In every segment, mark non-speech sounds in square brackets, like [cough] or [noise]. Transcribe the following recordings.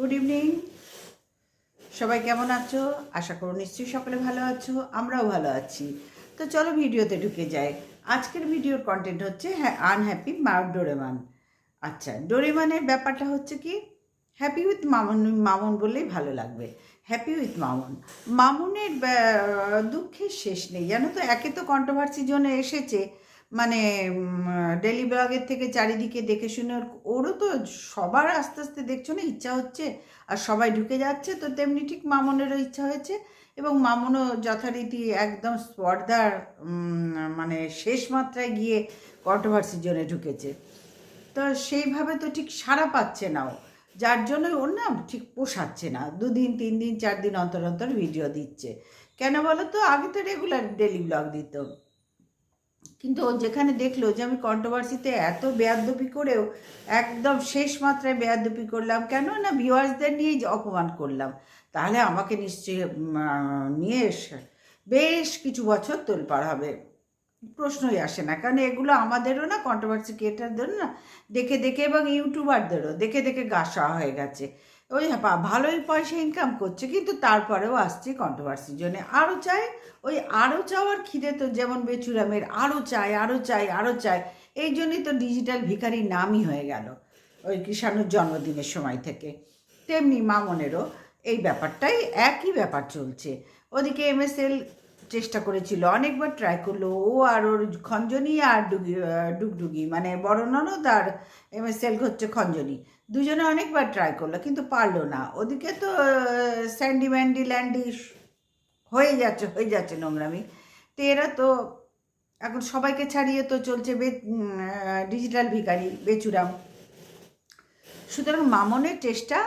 Good evening সবাই কেমন আছো? আশা করো নিশ্চয়ই সকলে ভালো আছো, আমরাও ভালো আছি। তো চলো ভিডিওতে ঢুকে যাই। আজকের ভিডিওর কন্টেন্ট হচ্ছে হ্যাঁ আনহ্যাপি মা ডোরেমান আচ্ছা ডোরেমানের ব্যাপারটা হচ্ছে কি? হ্যাপি উইথ মামুন মামুন বললেই ভালো লাগবে। Happy with Mamun. মামুনের দুঃখের শেষ নেই। জানো তো, একে তো কন্ট্রোভার্সির জন্য এসেছে। মানে ডেলি ব্লগের থেকে চারিদিকে দেখে শুনে ওর- ওরও তো সবার আস্তে আস্তে দেখছ না, ইচ্ছা হচ্ছে, আর সবাই ঢুকে যাচ্ছে, তো তেমনি ঠিক মামনেরও ইচ্ছা হয়েছে, এবং মামনও যথারীতি একদম স্পর্ধার মানে শেষ মাত্রায় গিয়ে কন্ট্রোভার্সির জন্য ঢুকেছে। তো সেইভাবে তো ঠিক সাড়া পাচ্ছে না ও, যার জন্য ওর না ঠিক পোষাচ্ছে না, দুদিন, তিন দিন, চার দিন অন্তর অন্তর ভিডিও দিচ্ছে। কেন বলো তো? আগে তো রেগুলার ডেলি ব্লগ দিত। কিন্তু যেখানে দেখল যে আমি কন্ট্রোভার্সিতে এত বেয়াদবি করেও একদম শেষ মাত্রায় বেয়াদবি করলাম, কেন না ভিউয়ার্সদের নিয়েই অপমান করলাম? তাহলে আমাকে নিশ্চয়ই নিয়ে এসে বেশ কিছু বছর তোল তোলপাড় হবে। প্রশ্নই আসে না, কারণ এগুলো আমাদেরও না কন্ট্রোভার্সি ক্রিয়েটারদেরও না, দেখে দেখে এবং ইউটিউবারদেরও দেখে দেখে গাসা হয়ে গেছে। ওই পা- ভালোই পয়সা ইনকাম করছে, কিন্তু তারপরেও আসছে কন্ট্রোভার্সির জন্য। আরও চাই, ওই আরও চাওয়ার খিদে তো যেমন বেচুরামের, আরও চাই আরও চাই আরও চাই, এই জন্যই তো ডিজিটাল ভিখারির নামই হয়ে গেল ওই কিষাণুর জন্মদিনের সময় থেকে। তেমনি মামনেরও এই ব্যাপারটাই একই ব্যাপার চলছে। ওদিকে এমএসএল চেষ্টা করেছিল, অনেকবার ট্রাই করল, ও আর ওর খঞ্জনি আর ডুগি ডুগডুগি মানে বড় ননদ আর এমএসএল হচ্ছে খঞ্জনি। দুজনে অনেকবার ট্রাই করল, কিন্তু পারল না। ওদিকে তো স্যান্ডি ম্যান্ডি ল্যান্ডি হয়ে যাচ্ছে হয়ে যাচ্ছে নোংরামি। তো এরা তো, এখন সবাইকে ছাড়িয়ে তো চলছে বে ডিজিটাল ভিখারি, বেচুরাম। সুতরাং মামনের চেষ্টা,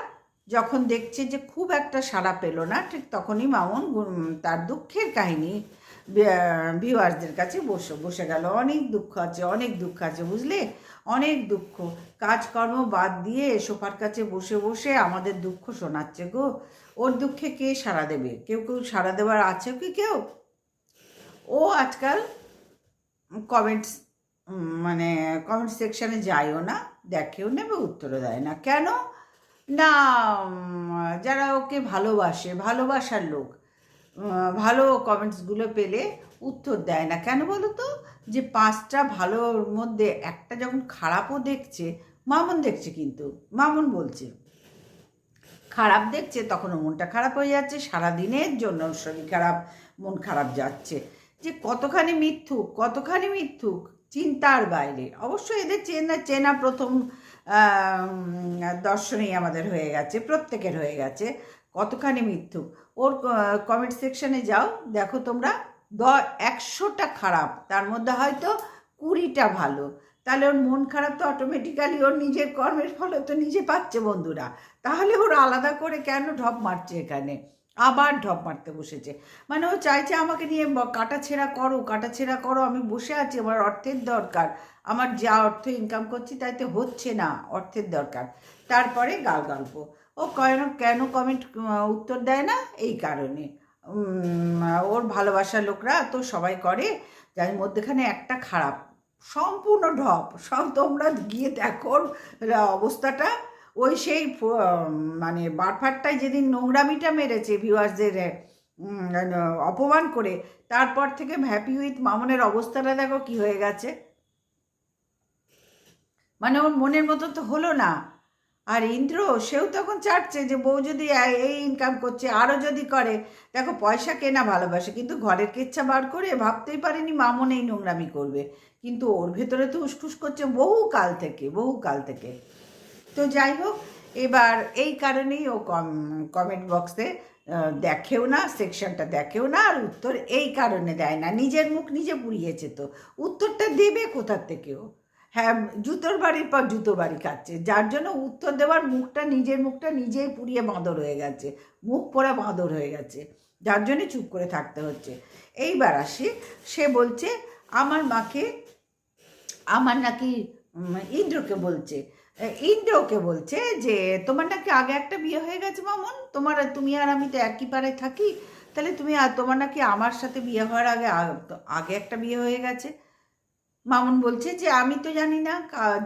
যখন দেখছে যে খুব একটা সাড়া পেল না, ঠিক তখনই মামন তার দুঃখের কাহিনী ভিউয়ার্সদের কাছে বসে। বসে গেল। অনেক দুঃখ আছে, অনেক দুঃখ আছে, বুঝলে? অনেক দুঃখ। কাজকর্ম বাদ দিয়ে সোফার কাছে বসে বসে আমাদের দুঃখ শোনাচ্ছে গো। ওর দুঃখে কে সাড়া দেবে? কেউ কেউ সাড়া দেওয়ার আছে কি কেউ? ও আজকাল কমেন্টস মানে কমেন্ট সেকশানে যায়ও না, দেখেও নেবে, উত্তরও দেয় না। কেন? না যারা ওকে ভালোবাসে, ভালোবাসার লোক ভালো কমেন্টসগুলো পেলে উত্তর দেয় না। কেন বলো তো যে পাঁচটা ভালোর মধ্যে একটা যখন খারাপও দেখছে, মামুন দেখছে কিন্তু। মামুন বলছে, খারাপ দেখছে তখন মনটা খারাপ হয়ে যাচ্ছে, সারাদিনের জন্য শরীর খারাপ, মন খারাপ যাচ্ছে। যে কতখানি মিথ্যুক কতখানি মিথ্যুক, চিন্তার বাইরে। অবশ্যই এদের চেনা চেনা প্রথম দর্শনেই আমাদের হয়ে গেছে, প্রত্যেকের হয়ে গেছে। কতখানি মিথ্যুক ওর কমেন্ট সেকশনে যাও, দেখো তোমরা, দ, একশোটা খারাপ, তার মধ্যে হয়তো কুড়িটা ভালো। তাহলে ওর মন খারাপ তো অটোমেটিক্যালি ওর নিজের কর্মের ফলে তো নিজে পাচ্ছে বন্ধুরা। তাহলে ওর আলাদা করে কেন ঢপ মারছে এখানে? আবার ঢপ মারতে বসেছে। মানে ও চাইছে আমাকে নিয়ে কাটাছেঁড়া করো কাটাছেঁড়া করো, আমি বসে আছি, আমার অর্থের দরকার। আমার যা অর্থ ইনকাম করছি, তাইতে হচ্ছে না, অর্থের দরকার। তারপরে গাল গল্প ও কেন কেন কমেন্ট উত্তর দেয় না? এই কারণে। ওর ভালোবাসার লোকরা তো সবাই করে যার মধ্যেখানে একটা খারাপ, সম্পূর্ণ ঢপ। সব তোমরা গিয়ে দেখো অবস্থাটা। ওই সেই মানে বারফারটায় যেদিন নোংরামিটা মেরেছে ভিউয়ার্সদের অপমান করে, তারপর থেকে হ্যাপি উইথ মামনের অবস্থাটা দেখো কি হয়ে গেছে। মানে ওর মনের মতো তো হলো না। আর ইন্দ্র, সেও তখন চাটছে যে বউ যদি এই ইনকাম করছে আরও যদি করে, দেখো পয়সা কেনা ভালোবাসে, কিন্তু ঘরের কেচ্ছা বার করে ভাবতেই পারেনি মামন এই নোংরামি করবে। কিন্তু ওর ভেতরে তো উসকুস করছে বহু কাল থেকে, বহু কাল থেকে। তো যাই হোক, এবার এই কারণেই ও কম কমেন্ট বক্সে দেখেও না সেকশনটা দেখেও না, আর উত্তর এই কারণে দেয় না। নিজের মুখ নিজে পুড়িয়েছে তো। উত্তরটা দেবে কোথার থেকেও হ্যাঁ জুতোর বাড়ির পর জুতো বাড়ি খাচ্ছে। যার জন্য উত্তর দেওয়ার মুখটা নিজের মুখটা নিজেই পুড়িয়ে বাঁদর হয়ে গেছে। মুখ পড়ে বাঁদর হয়ে গেছে। যার জন্যে চুপ করে থাকতে হচ্ছে। এইবার আসি, সে বলছে, আমার মাকে, আমার নাকি ইন্দ্রকে বলছে। ইন্দ্রকে বলছে যে, তোমার নাকি আগে একটা বিয়ে হয়ে গেছে মামন? তোমার, তুমি আর আমি তো একই পাড়ায় থাকি। তাহলে তুমি আর তোমার নাকি আমার সাথে বিয়ে হওয়ার আগে আগে একটা বিয়ে হয়ে গেছে? মামুন বলছে যে, আমি তো জানি না।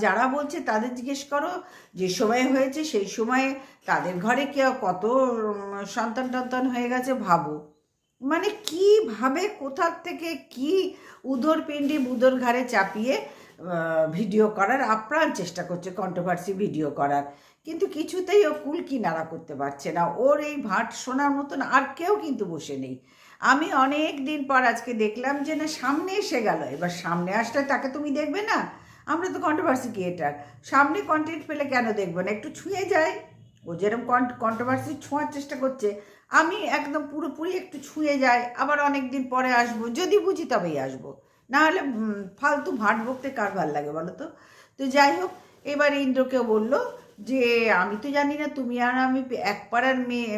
যারা বলছে তাদের জিজ্ঞেস করো। যে সময় হয়েছে সেই সময়ে তাদের ঘরে কেউ কত সন্তান টন্তান হয়ে গেছে ভাবো। মানে কীভাবে কোথার থেকে কি উদর পিণ্ডি বুদর ঘাড়ে চাপিয়ে ভিডিও করার আপ্রাণ চেষ্টা করছে কন্ট্রোভার্সি ভিডিও করার। কিন্তু কিছুতেই ও কুল কিনারা করতে পারছে না। ওর এই ভাট শোনার মতন আর কেউ কিন্তু বসে নেই। আমি অনেক দিন পর আজকে দেখলাম যে না, সামনে এসে গেল। এবার সামনে আসলে তাকে তুমি দেখবে না? আমরা তো কন্ট্রোভার্সি ক্রিয়েটার সামনে কন্টেন্ট পেলে কেন দেখব না? একটু ছুঁয়ে যায় ও যেরকম কন্ট্রোভার্সি ছোঁয়ার চেষ্টা করছে, আমি একদম পুরোপুরি একটু ছুঁয়ে যাই। আবার অনেক দিন পরে আসব, যদি বুঝি তবেই আসব। না হলে ফালতু ভাট বকতে কার ভালো লাগে বলো তো? তো যাই হোক, এবার ইন্দ্রকেও বলল যে আমি তো জানি না তুমি আর আমি এক পাড়ার মেয়ে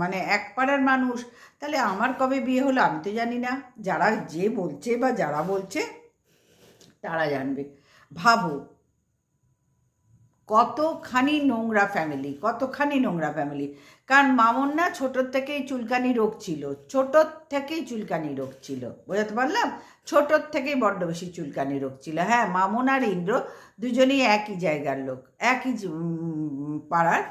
মানে এক পাড়ার মানুষ। তাহলে আমার কবে বিয়ে হলো আমি তো জানি না। যারা যে বলছে বা যারা বলছে, তারা জানবে। ভাবো কতখানি নোংরা ফ্যামিলি কতখানি নোংরা ফ্যামিলি কারণ মামন না ছোটোর থেকেই চুলকানি রোগ ছিল, ছোটোর থেকেই চুলকানি রোগ ছিল, বোঝাতে পারলাম? ছোটোর থেকেই বড্ড বেশি চুলকানি রোগ ছিল। হ্যাঁ মামন আর ইন্দ্র দুজনেই একই জায়গার লোক, একই পাড়ার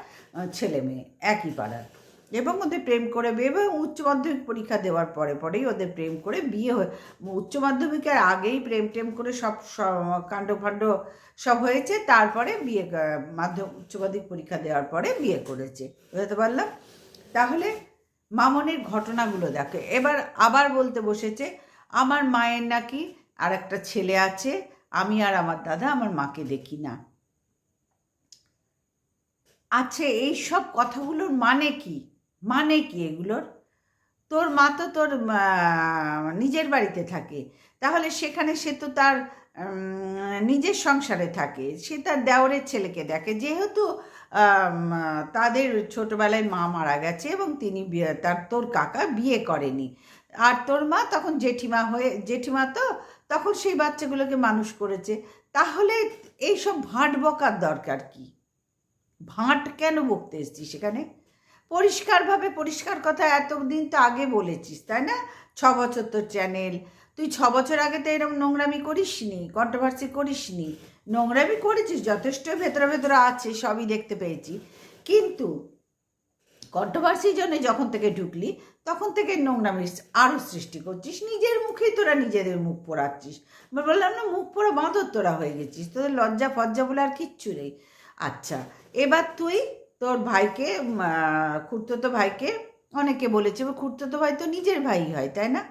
ছেলে মেয়ে, একই পাড়ার। এবং ওদের প্রেম করে বিয়ে এবং উচ্চ মাধ্যমিক পরীক্ষা দেওয়ার পরে পরেই ওদের প্রেম করে বিয়ে হয়ে উচ্চ মাধ্যমিকের আগেই প্রেম টেম করে সব কাণ্ড ফাণ্ড সব হয়েছে। তারপরে বিয়ে মাধ্যম উচ্চ মাধ্যমিক পরীক্ষা দেওয়ার পরে বিয়ে করেছে। বুঝতে পারলাম? তাহলে মামনের ঘটনাগুলো দেখো। এবার আবার বলতে বসেছে, আমার মায়ের নাকি আর একটা ছেলে আছে, আমি আর আমার দাদা আমার মাকে দেখি না। আচ্ছা এই সব কথাগুলোর মানে কি? মানে কি এগুলোর? তোর মা তো তোর নিজের বাড়িতে থাকে। তাহলে সেখানে সে তো তার নিজের সংসারে থাকে। সে তার দেওরের ছেলেকে দেখে। যেহেতু তাদের ছোটবেলায় মা মারা গেছে এবং তিনি তার, তোর কাকা বিয়ে করেনি। আর তোর মা তখন জেঠিমা হয়ে, জেঠিমা তো তখন সেই বাচ্চাগুলোকে মানুষ করেছে। তাহলে এইসব ভাঁট বকার দরকার কি? ভাঁট কেন বকতে এসছিস সেখানে? পরিষ্কারভাবে পরিষ্কার কথা এতদিন তো আগে বলেছিস, তাই না? ছ বছর তোর চ্যানেল তুই ছ বছর আগে তো এরকম নোংরামি করিসনি কন্ট্রোভার্সি করিসনি। নোংরামি করেছিস, যথেষ্ট ভেতরে ভেতরে আছে, সবই দেখতে পেয়েছি। কিন্তু কন্ট্রোভার্সির জন্য যখন থেকে ঢুকলি, তখন থেকে নোংরামি আরও সৃষ্টি করছিস। নিজের মুখেই তোরা নিজেদের মুখ পোড়াচ্ছিস। বললাম, না, মুখ পোড়া বাঁদর তোরা হয়ে গেছিস। তোদের লজ্জা ফজ্জা বলে আর কিচ্ছু নেই। আচ্ছা এবার তুই তোর ভাইকে খুড়তুতো ভাইকে অনেকে বলেছে খুড়তুতো ভাই তো নিজের ভাই হয়, তাই না?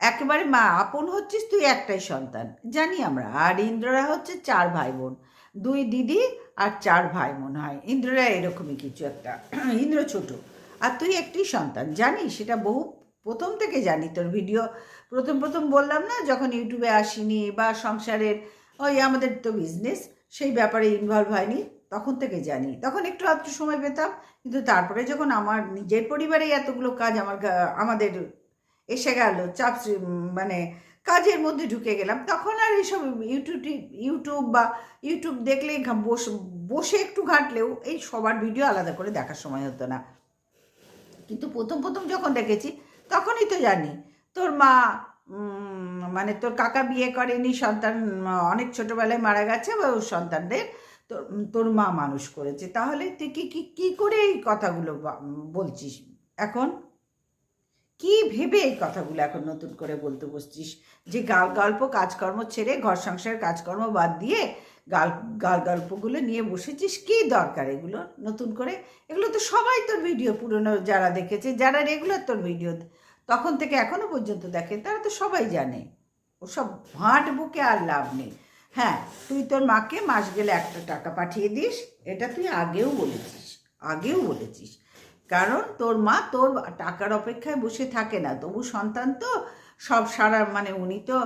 একেবারে মা, আপন হচ্ছিস, তুই একটাই সন্তান। জানি আমরা, আর ইন্দ্ররা হচ্ছে চার ভাই বোন দুই দিদি আর চার ভাই মনে হয়। ইন্দ্ররা এরকমই কিছু একটা। [clears throat] ইন্দ্র ছোট। আর তুই একটি সন্তান। জানি সেটা বহু, প্রথম থেকে জানি তোর ভিডিও। প্রথম প্রথম বললাম না, যখন ইউটিউবে আসিনি বা সংসারের ওই আমাদের তো বিজনেস সেই ব্যাপারে ইনভলভ হয়নি। তখন থেকে জানি। তখন একটু আধটু সময় পেতাম, কিন্তু তারপরে যখন আমার নিজের পরিবারে এতগুলো কাজ আমার আমাদের এসে গেল, চাপ মানে কাজের মধ্যে ঢুকে গেলাম, তখন আর এইসব ইউটিউব ইউটিউব বা ইউটিউব দেখলেই বসে বসে একটু ঘাঁটলেও এই সবার ভিডিও আলাদা করে দেখার সময় হতো না। কিন্তু প্রথম প্রথম যখন দেখেছি, তখনই তো জানি, তোর মা মানে তোর কাকা বিয়ে করেনি, সন্তান, অনেক ছোটোবেলায় মারা গেছে বা ওর সন্তানদের তোর তোর মা মানুষ করেছে। তাহলে তুই কি কি কি করে এই কথাগুলো বলছিস? এখন? কি ভেবে এই কথাগুলো এখন নতুন করে বলতে বসছিস? যে গাল গল্প কাজকর্ম ছেড়ে ঘর সংসারের কাজকর্ম বাদ দিয়ে গাল গাল গল্পগুলো নিয়ে বসেছিস? কি দরকার এগুলো নতুন করে? এগুলো তো সবাই তোর ভিডিও পুরনো যারা দেখেছে, যারা রেগুলার তোর ভিডিও, তখন থেকে এখনও পর্যন্ত দেখে, তারা তো সবাই জানে। ওসব ভাঁট বুকে আর লাভ নেই। হ্যাঁ তুই তোর মাকে মাস গেলে একটা টাকা পাঠিয়ে দিস, এটা তুই আগেও বলেছিস আগেও বলেছিস। কারণ তোর মা তোর টাকার অপেক্ষায় বসে থাকে না, তবু সন্তান তো সব সারা মানে উনি তো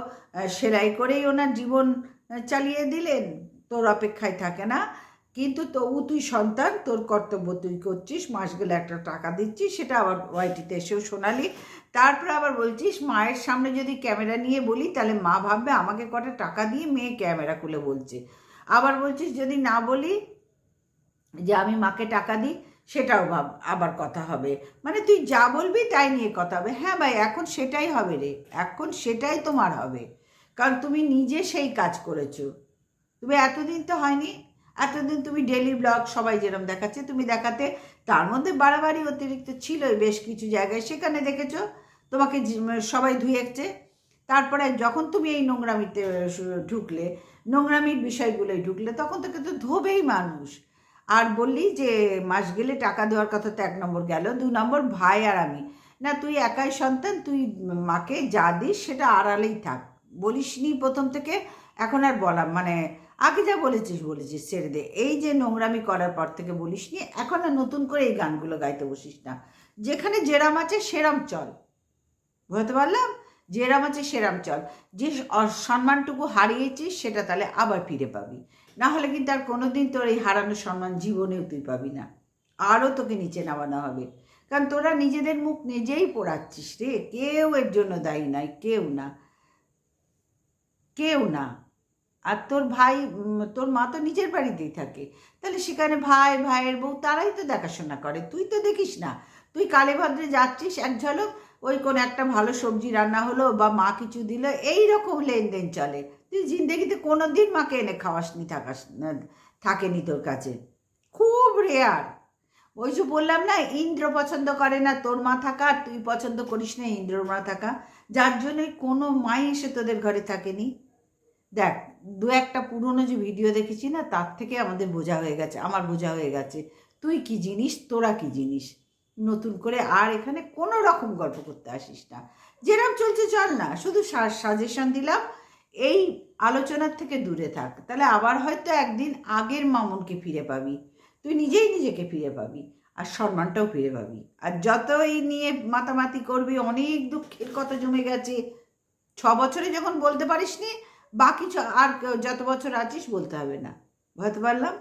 সেলাই করেই ওনার জীবন চালিয়ে দিলেন, তোর অপেক্ষায় থাকে না। কিন্তু তবু তুই সন্তান, তোর কর্তব্য তুই করছিস মাস গেলে একটা টাকা দিচ্ছিস, সেটা আবার ওয়াইটিতে এসেও শোনালি। তারপরে আবার বলছিস, মায়ের সামনে যদি ক্যামেরা নিয়ে বলি, তাহলে মা ভাববে আমাকে কটা টাকা দিয়ে মেয়ে ক্যামেরা খুলে বলছে। আবার বলছিস, যদি না বলি যে আমি মাকে টাকা দিই, সেটাও ভাব, আবার কথা হবে। মানে তুই যা বলবি তাই নিয়ে কথা হবে। হ্যাঁ ভাই, এখন সেটাই হবে রে, এখন সেটাই তোমার হবে। কারণ তুমি নিজে সেই কাজ করেছ। তুমি এতদিন তো হয়নি এতদিন তুমি ডেলি ব্লগ সবাই যেরকম দেখাচ্ছে, তুমি দেখাতে তার মধ্যে বাড়াবাড়ি অতিরিক্ত ছিলই বেশ কিছু জায়গায়। সেখানে দেখেছ তোমাকে সবাই ধুয়েছে তারপরে যখন তুমি এই নোংরামিতে ঢুকলে, নোংরামির বিষয়গুলোই ঢুকলে, তখন তোকে তো ধোবেই মানুষ। আর বললি যে মাস গেলে টাকা দেওয়ার কথা তো এক নম্বর গেল, দু নম্বর ভাই আর আমি। না, তুই একাই সন্তান, তুই মাকে যা দিস, সেটা আড়ালেই থাক। বলিসনি প্রথম থেকে, এখন আর বলা মানে আগে যা বলেছিস বলেছিস, ছেড়ে দে। এই যে নোংরামি করার পর থেকে বলিসনি এখন আর নতুন করে এই গানগুলো গাইতে বসিস না। যেখানে যেরাম আছে সেরাম চল। বুঝতে পারলাম? যেরাম আছে সেরাম চল। যে সম্মানটুকু হারিয়েছিস, সেটা তাহলে আবার ফিরে পাবি। না হলে কিন্তু আর কোনোদিন তোর এই হারানো সম্মান জীবনেও তুই পাবি না। আরও তোকে নিচে নামানো হবে। কারণ তোরা নিজেদের মুখ নিজেই পোড়াচ্ছিস রে। কেউ এর জন্য দায়ী নয়, কেউ না। কেউ না। আর তোর ভাই তোর মা তো নিজের বাড়িতেই থাকে। তাহলে সেখানে ভাই, ভাইয়ের বউ, তারাই তো দেখাশোনা করে। তুই তো দেখিস না। তুই কালে ভদ্রে যাচ্ছিস এক ঝলক, ওই কোনো একটা ভালো সবজি রান্না হলো বা মা কিছু দিল, এই রকম লেনদেন চলে। তুই জিন্দগিতে কোনো দিন মাকে এনে খাওয়াসনি, থাকাস থাকেনি তোর কাছে। খুব রেয়ার ওই যে বললাম না, ইন্দ্র পছন্দ করে না তোর মা থাকা, আর তুই পছন্দ করিস না ইন্দ্রর মা থাকা। যার জন্য কোনো মাই এসে তোদের ঘরে থাকেনি। দেখ, দু একটা পুরনো যে ভিডিও দেখেছি না, তার থেকে আমাদের বোঝা হয়ে গেছে, আমার বোঝা হয়ে গেছে। তুই কি জিনিস, তোরা কি জিনিস? নতুন করে আর এখানে কোনো রকম গল্প করতে আসিস না। যেরকম চলছে চল না, শুধু সাজেশন দিলাম, এই আলোচনার থেকে দূরে থাক, তাহলে আবার হয়তো একদিন আগের মামুনকে ফিরে পাবি। তুই নিজেই নিজেকে ফিরে পাবি, আর সম্মানটাও ফিরে পাবি। আর যতই নিয়ে মাতামাতি করবি, অনেক দুঃখের কথা জমে গেছে। ছ বছরে যখন বলতে পারিসনি বাকি আর যত বছর আছিস বলতে হবে না। বুঝতে পারলাম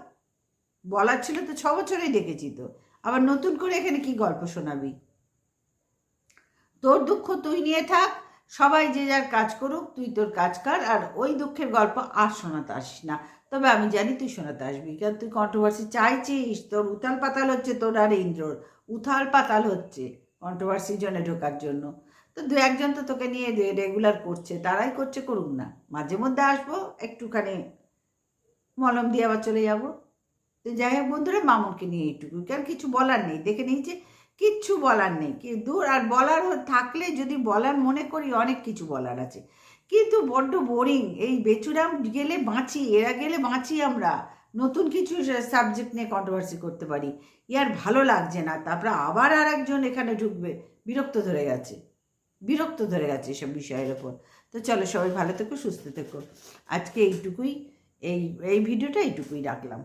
বলার ছিল তো ছ বছরেই দেখেছি তো। আবার নতুন করে এখানে কি গল্প শোনাবি? তোর দুঃখ তুই নিয়ে থাক, সবাই যে যার কাজ করুক, তুই তোর কাজ কর, আর ওই দুঃখের গল্প আর শোনাতে আসিস না। তবে আমি জানি তুই শোনাতে আসবি, কারণ তুই কন্ট্রোভার্সি চাইছিস, তোর উথাল পাতাল হচ্ছে তোর আর ইন্দ্রর। উথাল পাতাল হচ্ছে কন্ট্রোভার্সির জন্য ঢোকার জন্য। তো দু একজন তো তোকে নিয়ে রেগুলার করছে, তারাই করছে, করুক না। মাঝে মধ্যে আসব, একটুখানি মলম দিয়ে আবার চলে যাব। তো যাই হোক বন্ধুরা, মামুনকে নিয়ে এইটুকু কারণ কিছু বলার নেই, দেখে নিয়েছে কিচ্ছু বলার নেই। কি দূর, আর বলার থাকলে যদি বলার মনে করি, অনেক কিছু বলার আছে। কিন্তু বড্ড বোরিং এই বেচুরাম গেলে বাঁচি, এরা গেলে বাঁচি আমরা। নতুন কিছু সাবজেক্ট নিয়ে কন্ট্রোভার্সি করতে পারি। ইয়ার ভালো লাগছে না, তারপরে আবার আর একজন এখানে ঢুকবে, বিরক্ত ধরে গেছে। বিরক্ত ধরে গেছে এসব বিষয়ের ওপর। তো চলো সবাই ভালো থেকো, সুস্থ থেকো। আজকে এইটুকুই, এই এই ভিডিওটা এইটুকুই রাখলাম।